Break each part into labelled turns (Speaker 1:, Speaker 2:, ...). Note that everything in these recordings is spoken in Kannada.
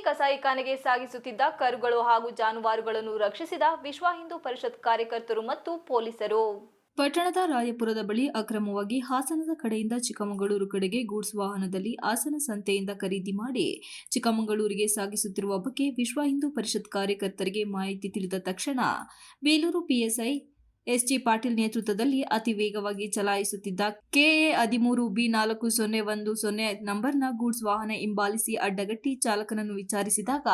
Speaker 1: ಕಸಾಯಿಖಾನೆಗೆ ಸಾಗಿಸುತ್ತಿದ್ದ ಕರುಗಳು ಹಾಗೂ ಜಾನುವಾರುಗಳನ್ನು ರಕ್ಷಿಸಿದ ವಿಶ್ವ ಹಿಂದೂ ಪರಿಷತ್ ಕಾರ್ಯಕರ್ತರು ಮತ್ತು ಪೊಲೀಸರು. ಪಟ್ಟಣದ ರಾಯಪುರದ ಬಳಿ ಅಕ್ರಮವಾಗಿ ಹಾಸನದ ಕಡೆಯಿಂದ ಚಿಕ್ಕಮಗಳೂರು ಕಡೆಗೆ ಗೂಡ್ಸ್ ವಾಹನದಲ್ಲಿ ಹಾಸನ ಸಂತೆಯಿಂದ ಖರೀದಿ ಮಾಡಿ ಚಿಕ್ಕಮಗಳೂರಿಗೆ ಸಾಗಿಸುತ್ತಿರುವ ಬಗ್ಗೆ ವಿಶ್ವ ಹಿಂದೂ ಪರಿಷತ್ ಕಾರ್ಯಕರ್ತರಿಗೆ ಮಾಹಿತಿ ತಿಳಿದ ತಕ್ಷಣ ಬೇಲೂರು ಪಿಎಸ್ಐ ಎಸ್ಜಿ ಪಾಟೀಲ್ ನೇತೃತ್ವದಲ್ಲಿ ಅತಿ ವೇಗವಾಗಿ ಚಲಾಯಿಸುತ್ತಿದ್ದ ಕೆಎ ಹದಿಮೂರು ಬಿ ನಾಲ್ಕು ಸೊನ್ನೆ ಒಂದು ಸೊನ್ನೆ ನಂಬರ್ನ ಗೂಡ್ಸ್ ವಾಹನ ಹಿಂಬಾಲಿಸಿ ಅಡ್ಡಗಟ್ಟಿ ಚಾಲಕನನ್ನು ವಿಚಾರಿಸಿದಾಗ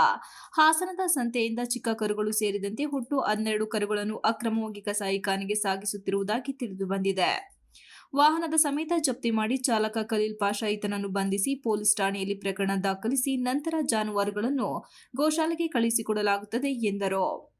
Speaker 1: ಹಾಸನದ ಸಂತೆಯಿಂದ ಚಿಕ್ಕ ಕರುಗಳು ಸೇರಿದಂತೆ ಒಟ್ಟು ಹನ್ನೆರಡು ಕರುಗಳನ್ನು ಅಕ್ರಮವಾಗಿ ಕಸಾಯಿಖಾನೆಗೆ ಸಾಗಿಸುತ್ತಿರುವುದಾಗಿ ತಿಳಿದು ಬಂದಿದೆ. ವಾಹನದ ಸಮೇತ ಜಪ್ತಿ ಮಾಡಿ ಚಾಲಕ ಖಲೀಲ್ ಪಾಷಾ ಈತನನ್ನು ಬಂಧಿಸಿ ಪೊಲೀಸ್ ಠಾಣೆಯಲ್ಲಿ ಪ್ರಕರಣ ದಾಖಲಿಸಿ ನಂತರ ಜಾನುವಾರುಗಳನ್ನು ಗೋಶಾಲೆಗೆ ಕಳುಹಿಸಿಕೊಡಲಾಗುತ್ತದೆ ಎಂದರು.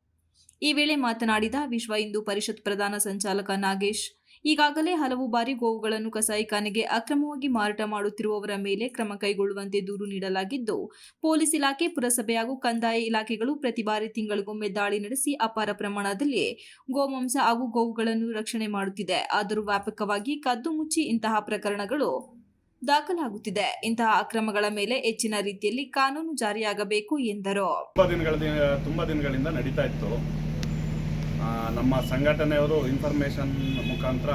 Speaker 1: ಈ ವೇಳೆ ಮಾತನಾಡಿದ ವಿಶ್ವ ಹಿಂದೂ ಪರಿಷತ್ ಪ್ರಧಾನ ಸಂಚಾಲಕ ನಾಗೇಶ್, ಈಗಾಗಲೇ ಹಲವು ಬಾರಿ ಗೋವುಗಳನ್ನು ಕಸಾಯಿಖಾನೆಗೆ ಅಕ್ರಮವಾಗಿ ಮಾರಾಟ ಮಾಡುತ್ತಿರುವವರ ಮೇಲೆ ಕ್ರಮ ಕೈಗೊಳ್ಳುವಂತೆ ದೂರು ನೀಡಲಾಗಿದ್ದು, ಪೊಲೀಸ್ ಇಲಾಖೆ, ಪುರಸಭೆ ಹಾಗೂ ಕಂದಾಯ ಇಲಾಖೆಗಳು ಪ್ರತಿ ಬಾರಿ ತಿಂಗಳಿಗೊಮ್ಮೆ ದಾಳಿ ನಡೆಸಿ ಅಪಾರ ಪ್ರಮಾಣದಲ್ಲಿ ಗೋಮಾಂಸ ಹಾಗೂ ಗೋವುಗಳನ್ನು ರಕ್ಷಣೆ ಮಾಡುತ್ತಿದೆ. ಆದರೂ ವ್ಯಾಪಕವಾಗಿ ಕದ್ದು ಮುಚ್ಚಿ ಇಂತಹ ಪ್ರಕರಣಗಳು ದಾಖಲಾಗುತ್ತಿದೆ. ಇಂತಹ ಅಕ್ರಮಗಳ ಮೇಲೆ ಹೆಚ್ಚಿನ ರೀತಿಯಲ್ಲಿ ಕಾನೂನು ಜಾರಿಯಾಗಬೇಕು ಎಂದರು.
Speaker 2: ತುಂಬಾ ದಿನಗಳ ತುಂಬ ದಿನಗಳಿಂದ ನಡೀತಾ ಇತ್ತು. ನಮ್ಮ ಸಂಘಟನೆಯವರು ಇನ್ಫಾರ್ಮೇಷನ್ ಮುಖಾಂತರ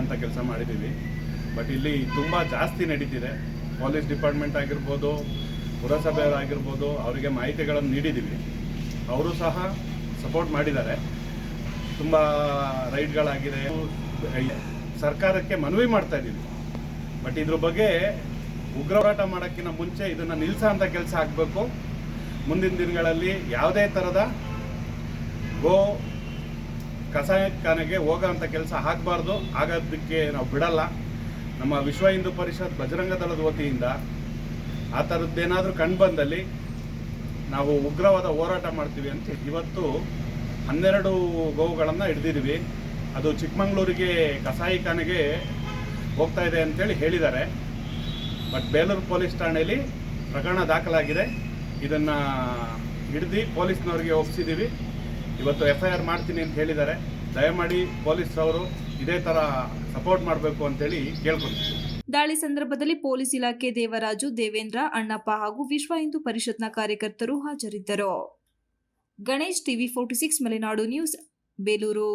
Speaker 2: ಅಂತ ಕೆಲಸ ಮಾಡಿದ್ದೀವಿ. ಬಟ್ ಇಲ್ಲಿ ತುಂಬ ಜಾಸ್ತಿ ನಡೀತಿದೆ. ಪೊಲೀಸ್ ಡಿಪಾರ್ಟ್ಮೆಂಟ್ ಆಗಿರ್ಬೋದು ಪುರಸಭೆಯವರಾಗಿರ್ಬೋದು ಅವರಿಗೆ ಮಾಹಿತಿಗಳನ್ನು ನೀಡಿದ್ದೀವಿ. ಅವರು ಸಹ ಸಪೋರ್ಟ್ ಮಾಡಿದ್ದಾರೆ. ತುಂಬ ರೈಡ್ಗಳಾಗಿದೆ. ಸರ್ಕಾರಕ್ಕೆ ಮನವಿ ಮಾಡ್ತಾ ಇದ್ದೀವಿ. ಬಟ್ ಇದ್ರ ಬಗ್ಗೆ ಉಗ್ರ ಹೋರಾಟ ಮಾಡೋಕ್ಕಿಂತ ಮುಂಚೆ ಇದನ್ನು ನಿಲ್ಲಿಸ ಅಂತ ಕೆಲಸ ಆಗಬೇಕು. ಮುಂದಿನ ದಿನಗಳಲ್ಲಿ ಯಾವುದೇ ಥರದ ಗೋ ಕಸಾಯಖಾನೆಗೆ ಹೋಗೋ ಅಂಥ ಕೆಲಸ ಆಗಬಾರ್ದು. ಆಗೋದಕ್ಕೆ ನಾವು ಬಿಡಲ್ಲ. ನಮ್ಮ ವಿಶ್ವ ಹಿಂದೂ ಪರಿಷತ್ ಬಜರಂಗ ದಳದ ವತಿಯಿಂದ ಆ ಥರದ್ದೇನಾದರೂ ಕಂಡುಬಂದಲ್ಲಿ ನಾವು ಉಗ್ರವಾದ ಹೋರಾಟ ಮಾಡ್ತೀವಿ ಅಂತ ಇವತ್ತು ಹನ್ನೆರಡು ಗೋವುಗಳನ್ನು ಹಿಡ್ದಿದ್ದೀವಿ. ಅದು ಚಿಕ್ಕಮಂಗ್ಳೂರಿಗೆ ಕಸಾಯಿಖಾನೆಗೆ ಹೋಗ್ತಾ ಇದೆ ಅಂತೇಳಿ ಹೇಳಿದ್ದಾರೆ. ಬಟ್ ಬೇಲೂರು ಪೊಲೀಸ್ ಠಾಣೆಯಲ್ಲಿ ಪ್ರಕರಣ ದಾಖಲಾಗಿದೆ. ಇದನ್ನು ಹಿಡ್ದು ಪೊಲೀಸ್ನವ್ರಿಗೆ ಒಪ್ಪಿಸಿದ್ದೀವಿ ಇವತ್ತು ಎಫ್ ಐ ಆರ್ ಮಾಡ್ತೀನಿ ಅಂತ ಹೇಳಿದ್ದಾರೆ. ದಯಮಾಡಿ ಪೊಲೀಸ್ ಅವರು ಇದೇ ತರ ಸಪೋರ್ಟ್ ಮಾಡಬೇಕು ಅಂತೇಳಿ ಕೇಳ್ಕೊಳ್ತೀವಿ
Speaker 1: ದಾಳಿ ಸಂದರ್ಭದಲ್ಲಿ ಪೊಲೀಸ್ ಇಲಾಖೆ ದೇವರಾಜು, ದೇವೇಂದ್ರ, ಅಣ್ಣಪ್ಪ ಹಾಗೂ ವಿಶ್ವ ಹಿಂದೂ ಪರಿಷತ್ನ ಕಾರ್ಯಕರ್ತರು ಹಾಜರಿದ್ದರು. Ganesh TV forty six, Malenadu news, Belur.